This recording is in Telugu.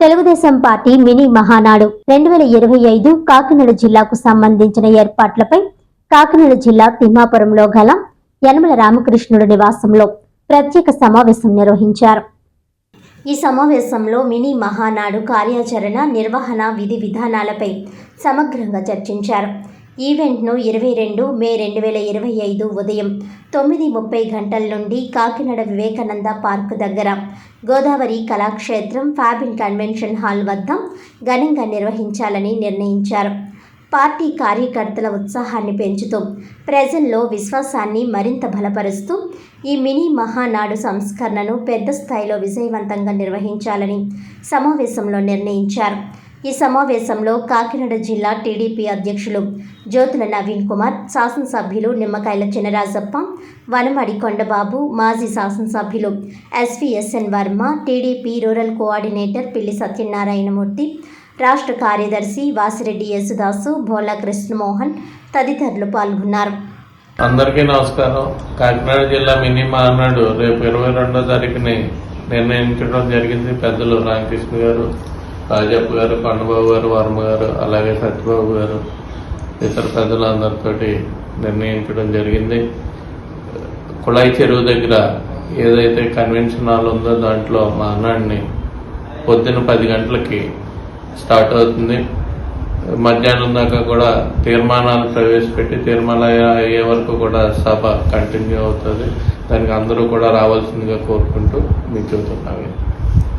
తెలుగుదేశం పార్టీ మినీ మహానాడు రెండు వేల ఇరవై ఐదు కాకినాడ జిల్లాకు సంబంధించిన ఏర్పాట్లపై కాకినాడ జిల్లా తిమ్మాపురంలో గల యనమల రామకృష్ణుడు నివాసంలో ప్రత్యేక సమావేశం నిర్వహించారు. ఈ సమావేశంలో మినీ మహానాడు కార్యాచరణ నిర్వహణ విధి విధానాలపై సమగ్రంగా చర్చించారు. ఈవెంట్ను ఇరవై రెండు మే రెండు వేల ఇరవై ఐదు ఉదయం తొమ్మిది ముప్పై గంటల నుండి కాకినాడ వివేకానంద పార్కు దగ్గర. గోదావరి కళాక్షేత్రం ఫ్యాబిన్ కన్వెన్షన్ హాల్ వద్ద ఘనంగా నిర్వహించాలని నిర్ణయించారు. పార్టీ కార్యకర్తల ఉత్సాహాన్ని పెంచుతూ ప్రజల్లో విశ్వాసాన్ని మరింత బలపరుస్తూ ఈ మినీ మహానాడు సంస్కరణను పెద్ద స్థాయిలో విజయవంతంగా నిర్వహించాలని సమావేశంలో నిర్ణయించారు. ఈ సమావేశంలో కాకినాడ జిల్లా టీడీపీ అధ్యక్షులు జ్యోతుల నవీన్ కుమార్ శాసనసభ్యులు నిమ్మకాయల చినరాజప్ప వనమడి కొండబాబు మాజీ శాసనసభ్యులు SVSN Varma TDP rural coordinator Pilli Satyanarayanamurthy రాష్ట్ర కార్యదర్శి వాసిరెడ్డి యేసుదాసు భోలా కృష్ణమోహన్ తదితరులు పాల్గొన్నారు. అందరికీ నమస్కారం. కాకినాడ జిల్లా మినీ మహానాడు రేపు ఇరవై రెండో తారీఖుని నిర్ణయించడం జరిగింది పెద్దలు రామకృష్ణ గారు. రాజప్ప గారు కొండబాబు గారు వర్మ గారు అలాగే సత్యబాబు గారు ఇతర పెద్దలందరితోటి నిర్ణయించడం జరిగింది. కుళాయి చెరువు దగ్గర ఏదైతే కన్వెన్షన్ హాల్ ఉందో దాంట్లో మా అన్నాడిని పొద్దున పది గంటలకి స్టార్ట్ అవుతుంది. మధ్యాహ్నం దాకా కూడా తీర్మానాలు ప్రవేశపెట్టి తీర్మానాలు అయ్యే వరకు కూడా సభ కంటిన్యూ అవుతుంది. దానికి అందరూ కూడా రావాల్సిందిగా కోరుకుంటూ మీకు చెబుతున్నాను.